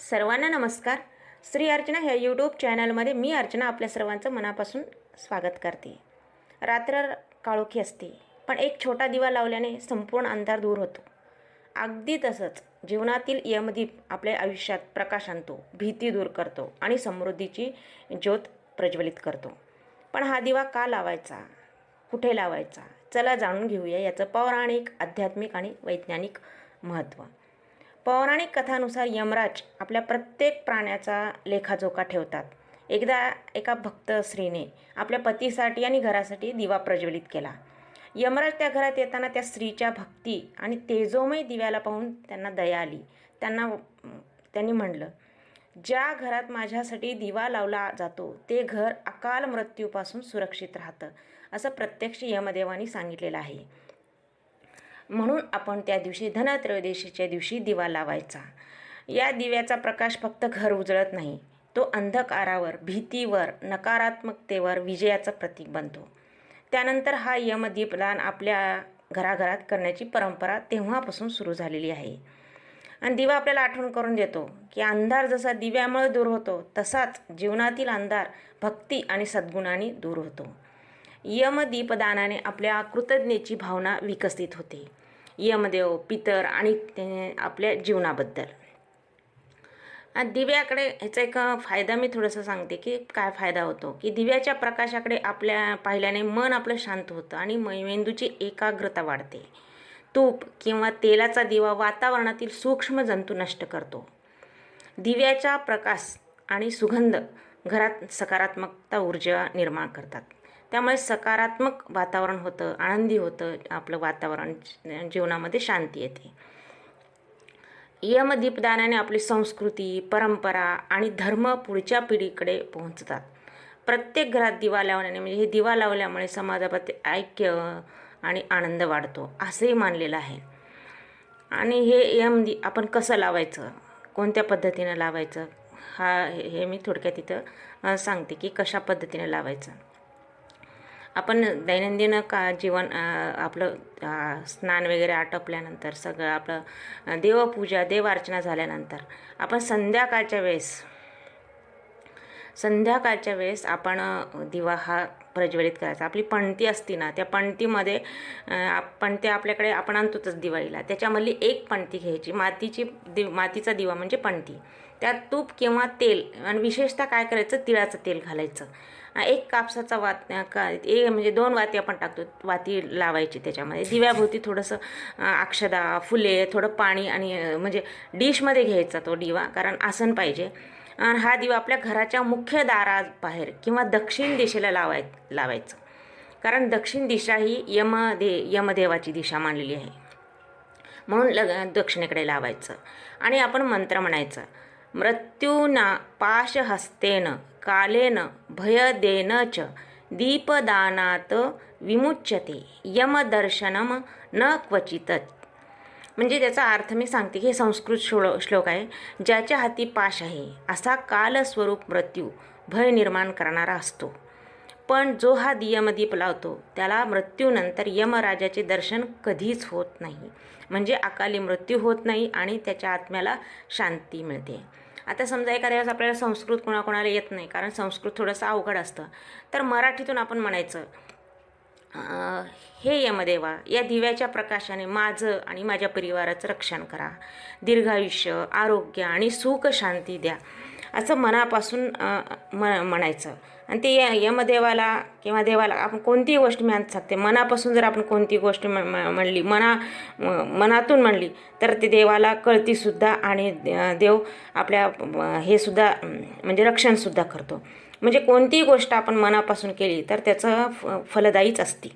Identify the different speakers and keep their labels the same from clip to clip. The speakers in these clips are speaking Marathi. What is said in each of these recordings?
Speaker 1: सर्वांना नमस्कार. श्री अर्चना ह्या यूट्यूब चॅनलमध्ये मी अर्चना आपल्या सर्वांचं मनापासून स्वागत करते. रात्र काळोखी असते पण एक छोटा दिवा लावल्याने संपूर्ण अंधार दूर होतो. अगदी तसंच जीवनातील यमदीप आपल्या आयुष्यात प्रकाश आणतो भीती दूर करतो आणि समृद्धीची ज्योत प्रज्वलित करतो. पण हा दिवा का लावायचा? कुठे लावायचा? चला जाणून घेऊया याचं पौराणिक आध्यात्मिक आणि वैज्ञानिक महत्त्व. पौराणिक कथानुसार यमराज आपल्या प्रत्येक प्राण्याचा लेखाजोखा ठेवतात. एकदा एका भक्त स्त्रीने आपल्या पतीसाठी आणि घरासाठी दिवा प्रज्वलित केला. यमराज त्या घरात येताना त्या स्त्रीच्या भक्ती आणि तेजोमय दिव्याला पाहून त्यांना दया आली. त्यांना त्यांनी म्हणलं ज्या घरात माझ्यासाठी दिवा लावला जातो ते घर अकाल मृत्यूपासून सुरक्षित राहतं असं प्रत्यक्ष यमदेवानी सांगितलेलं आहे. म्हणून आपण त्या दिवशी धनत्रयोदशीच्या दिवशी दिवा लावायचा. या दिव्याचा प्रकाश फक्त घर उजळत नाही तो अंधकारावर भीतीवर नकारात्मकतेवर विजयाचं प्रतीक बनतो. त्यानंतर हा यमदीपदान आपल्या घराघरात करण्याची परंपरा तेव्हापासून सुरू झालेली आहे. आणि दिवा आपल्याला आठवण करून देतो की अंधार जसा दिव्यामुळे दूर होतो तसाच जीवनातील अंधार भक्ती आणि सद्गुणांनी दूर होतो. यमदीपदानाने आपल्या कृतज्ञतेची भावना विकसित होते. यमदेव पितर आणि ते आपल्या जीवनाबद्दल. दिव्याकडे ह्याचा एक फायदा मी थोडंसं सांगते की काय फायदा होतो? की दिव्याच्या प्रकाशाकडे आपल्या पाहिल्याने मन आपलं शांत होतं आणि मेंदूची एकाग्रता वाढते. तूप किंवा तेलाचा दिवा वातावरणातील सूक्ष्म जंतू नष्ट करतो. दिव्याचा प्रकाश आणि सुगंध घरात सकारात्मकता ऊर्जा निर्माण करतात. त्यामुळे सकारात्मक वातावरण होतं आनंदी होतं आपलं वातावरण जीवनामध्ये शांती येते. यमदीपदानाने आपली संस्कृती परंपरा आणि धर्म पुढच्या पिढीकडे पोहोचतात. प्रत्येक घरात दिवा लावण्याने म्हणजे हे दिवा लावल्यामुळे समाजामध्ये ऐक्य आणि आनंद वाढतो असंही मानलेलं आहे. आणि हे यम दि आपण कसं लावायचं? कोणत्या पद्धतीनं लावायचं? हा हे हे मी थोडक्यात इथं सांगते की कशा पद्धतीनं लावायचं. आपण दैनंदिन का जीवन आपलं स्नान वगैरे आटोपल्यानंतर सगळं आपलं देवपूजा देवार्चना झाल्यानंतर आपण संध्याकाळच्या वेळेस संध्याकाळच्या वेळेस आपण दिवा हा प्रज्वलित करायचा. आपली पणती असती ना त्या पणतीमध्ये आपण ते आपल्याकडे आपण आणतोच दिवाळीला. त्याच्यामधली एक पणती घ्यायची मातीची दि मातीचा दिवा म्हणजे पणती. त्यात तूप किंवा तेल आणि विशेषतः काय करायचं? तिळाचं तेल घालायचं. एक कापसाचा वात का ए म्हणजे दोन वाती आपण टाकतो वाती लावायची त्याच्यामध्ये. दिव्याभोवती थोडंसं अक्षदा फुले थोडं पाणी आणि म्हणजे डिशमध्ये घ्यायचा तो दिवा कारण आसन पाहिजे. आणि हा दिवा आपल्या घराच्या मुख्य दाराबाहेर किंवा दक्षिण दिशेला लावाय लावायचं. कारण दक्षिण दिशा ही यमदे यमदेवाची दिशा मानलेली आहे. म्हणून लग दक्षिणेकडे लावायचं. आणि आपण मंत्र म्हणायचं मृत्यूना पाशहस्तेन कालेन भयदेन च दीपदानात विमुच्यते यमदर्शनम न क्वचितच म्हणजे त्याचा अर्थ मी सांगते की हे संस्कृत श्लो श्लोक आहे ज्याच्या हाती पाश आहे असा कालस्वरूप मृत्यू भय निर्माण करणारा असतो. पण जो हा दियमदीप लावतो त्याला मृत्यूनंतर यमराजाचे दर्शन कधीच होत नाही. म्हणजे अकाली मृत्यू होत नाही आणि त्याच्या आत्म्याला शांती मिळते. आता समजा एखाद्या वेळेस आपल्याला संस्कृत कोणाकोणाला येत नाही कारण संस्कृत थोडंसं अवघड असतं. तर मराठीतून आपण म्हणायचं हे यमदेवा या दिव्याच्या प्रकाशाने माझं आणि माझ्या परिवाराचं रक्षण करा. दीर्घायुष्य आरोग्य आणि सुख शांती द्या. असं मनापासून म म्हणायचं. आणि ते य- यमदेवाला किंवा देवाला आपण कोणतीही गोष्ट मी आज सांगते मनापासून जर आपण कोणती गोष्ट म- म्हणली मना मनातून म्हणली तर ते देवाला कळतीसुद्धा आणि देव आपल्या हेसुद्धा हे सुद्धा म्हणजे रक्षणसुद्धा करतो. म्हणजे कोणतीही गोष्ट आपण मनापासून केली तर त्याचं फ फलदायीच असते.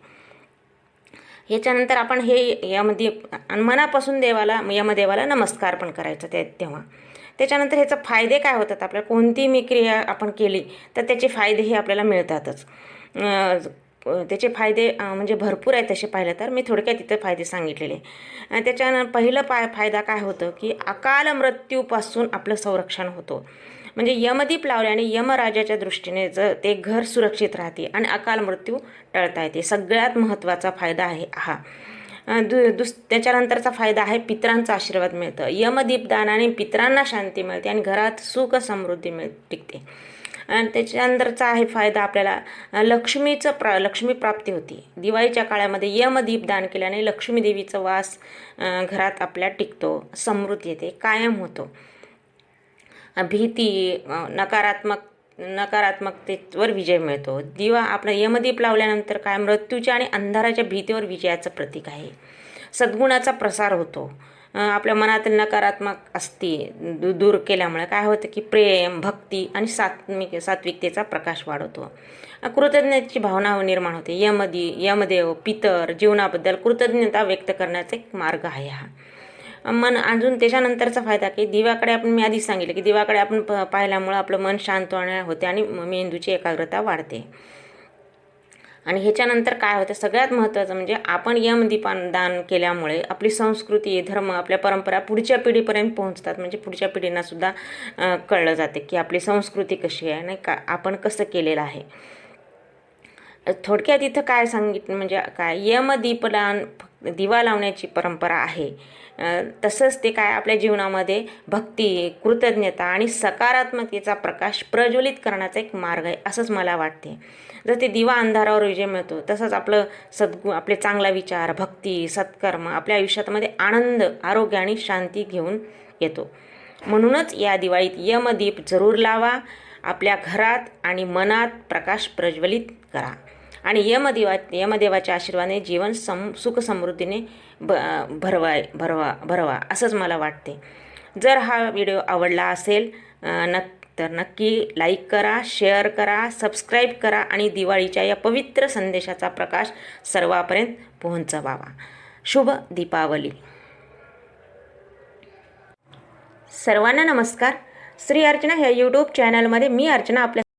Speaker 1: ह्याच्यानंतर आपण हे यामध्ये आणि मनापासून देवाला यमदेवाला नमस्कार पण करायचा ते तेव्हा. त्याच्यानंतर ह्याचं फायदे काय होतात? आपल्याला कोणती मी क्रिया आपण केली तर त्याचे फायदे हे आपल्याला मिळतातच. त्याचे फायदे म्हणजे भरपूर आहेत तसे पाहिलं तर. मी थोडक्यात तिथे फायदे सांगितलेले. आणि त्याच्यानं पहिलं पाय फायदा काय होतं की अकाल मृत्यूपासून आपलं संरक्षण होतं. म्हणजे यमदीप लावल्याने यमराजाच्या दृष्टीने जर ते घर सुरक्षित राहते आणि अकाल मृत्यू टळता येते. सगळ्यात महत्त्वाचा फायदा आहे हा. दु दुस त्याच्यानंतरचा फायदा आहे पितरांचा आशीर्वाद मिळतं. यमदीपदानाने पितरांना शांती मिळते आणि घरात सुख समृद्धी मिळ टिकते. आणि त्याच्यानंतरचा आहे फायदा आपल्याला लक्ष्मीचं प्रा लक्ष्मी प्राप्ती होती. दिवाळीच्या काळामध्ये यमदीप दान केल्याने लक्ष्मीदेवीचा वास घरात आपल्या टिकतो समृद्धी येते कायम होतो. भीती नकारात्मक नकारात्मकतेवर विजय मिळतो. दिवा आपलं यमदीप लावल्यानंतर काय? मृत्यूच्या आणि अंधाराच्या भीतीवर विजयाचं प्रतीक आहे. सद्गुणाचा प्रसार होतो. आपल्या मनातील नकारात्मक असती दू दूर केल्यामुळे काय होतं की प्रेम भक्ती आणि सात्मिक सात्विकतेचा प्रकाश वाढवतो कृतज्ञतेची भावना निर्माण होते. यमदी यमदेव पितर जीवनाबद्दल कृतज्ञता व्यक्त करण्याचा एक मार्ग आहे हा. मन अजून त्याच्यानंतरचा फायदा की दिव्याकडे आपण मी आधीच सांगितलं की दिव्याकडे आपण प पाहिल्यामुळं आपलं मन शांत होण्या होते आणि मेंदूची एकाग्रता वाढते. आणि ह्याच्यानंतर काय होतं सगळ्यात महत्त्वाचं म्हणजे आपण यमदीपान दान केल्यामुळे आपली संस्कृती धर्म आपल्या परंपरा पुढच्या पिढीपर्यंत पोहोचतात. म्हणजे पुढच्या पिढींनासुद्धा कळलं जाते की आपली संस्कृती कशी आहे नाही का आपण कसं केलेलं आहे. थोडक्यात इथं काय सांगितलं म्हणजे काय यमदीपदान फक्त दिवा लावण्याची परंपरा आहे. तसंच ते काय आपल्या जीवनामध्ये भक्ती कृतज्ञता आणि सकारात्मकतेचा प्रकाश प्रज्वलित करण्याचा एक मार्ग आहे असंच मला वाटते. जर ते दिवा अंधारावर विजय मिळतो तसंच आपलं सद्गु आपले चांगला विचार भक्ती सत्कर्म आपल्या आयुष्यामध्ये आनंद आरोग्य आणि शांती घेऊन येतो. म्हणूनच या दिवाळीत यमदीप जरूर लावा आपल्या घरात आणि मनात प्रकाश प्रज्वलित करा. आणि यमदेवा यमदेवाच्या आशीर्वादाने जीवन सम सुख समृद्धीने ब भरवाय भरवा भरवा असंच मला वाटते. जर हा व्हिडिओ आवडला असेल अं, तर नक्की लाईक करा शेअर करा सबस्क्राईब करा आणि दिवाळीच्या या पवित्र संदेशाचा प्रकाश सर्वापर्यंत पोहोचवावा. शुभ दीपावली. सर्वांना नमस्कार. श्री अर्चना ह्या यूट्यूब चॅनलमध्ये मी अर्चना आपल्या